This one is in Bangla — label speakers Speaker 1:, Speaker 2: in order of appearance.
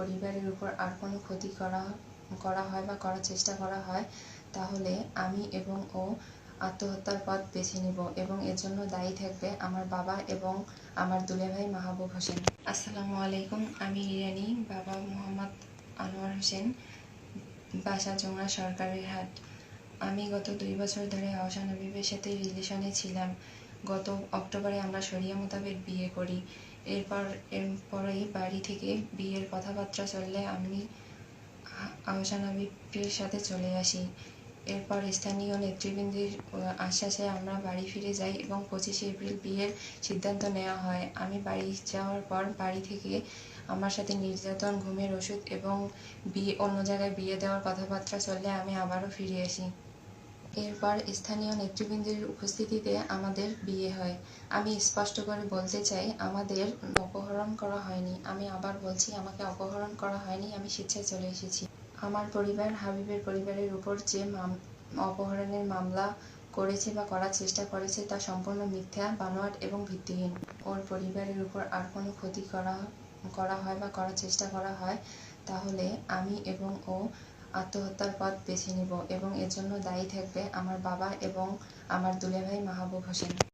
Speaker 1: পরিবারের উপর আর কোনো ক্ষতি করা করা হয় বা করার চেষ্টা করা হয়, তাহলে আমি এবং ও আত্মহত্যার পথ বেছে নেব এবং এর জন্য দায়ী থাকবে আমার বাবা এবং আমার দুলে ভাই মাহবুব হোসেন। আসসালামু আলাইকুম, আমি ইরানি বাবা মোহাম্মদ আনোয়ার হোসেন, বাসা জোংরা সরকারের হাট। আমি গত দুই বছর ধরে আহসান হাবিবের সাথে রিলেশনে ছিলাম। গত অক্টোবরে আমরা শরিয়া মোতাবেক বিয়ে করি। এরপর, এরপরেই বাড়ি থেকে বিয়ের কথাবার্তা চললে আমি আহসান হাবিবের সাথে চলে আসি। এরপর স্থানীয় নেতৃবৃন্দের আশ্বাসে আমরা বাড়ি ফিরে যাই এবং পঁচিশে এপ্রিল বিয়ের সিদ্ধান্ত নেওয়া হয়। আমি বাড়ি যাওয়ার পর বাড়ি থেকে আমার সাথে নির্যাতন, ঘুমের ওষুধ এবং বিয়ে অন্য জায়গায় বিয়ে দেওয়ার কথাবার্তা চললে আমি আবারও ফিরে আসি। এরপর স্থানীয় নেতৃবৃন্দের উপস্থিতিতে আমাদের বিয়ে হয়। আমি স্পষ্ট করে বলতে চাই, আমাদের অপহরণ করা হয়নি। আমি আবার বলছি, আমাকে অপহরণ করা হয়নি, আমি স্বেচ্ছায় চলে এসেছি। আমার পরিবার হাবিবের পরিবারের উপর যে অপহরণের মামলা করেছে বা করার চেষ্টা করেছে তা সম্পূর্ণ মিথ্যা, বানোয়াট এবং ভিত্তিহীন। ওর পরিবারের উপর আর কোনো ক্ষতি করা করা হয় বা করার চেষ্টা করা হয়, তাহলে আমি এবং ও আত্মহত্যার পথ বেছে নিব এবং এর জন্য দায়ী থাকবে আমার বাবা এবং আমার দুলাভাই মাহবুব হোসেন।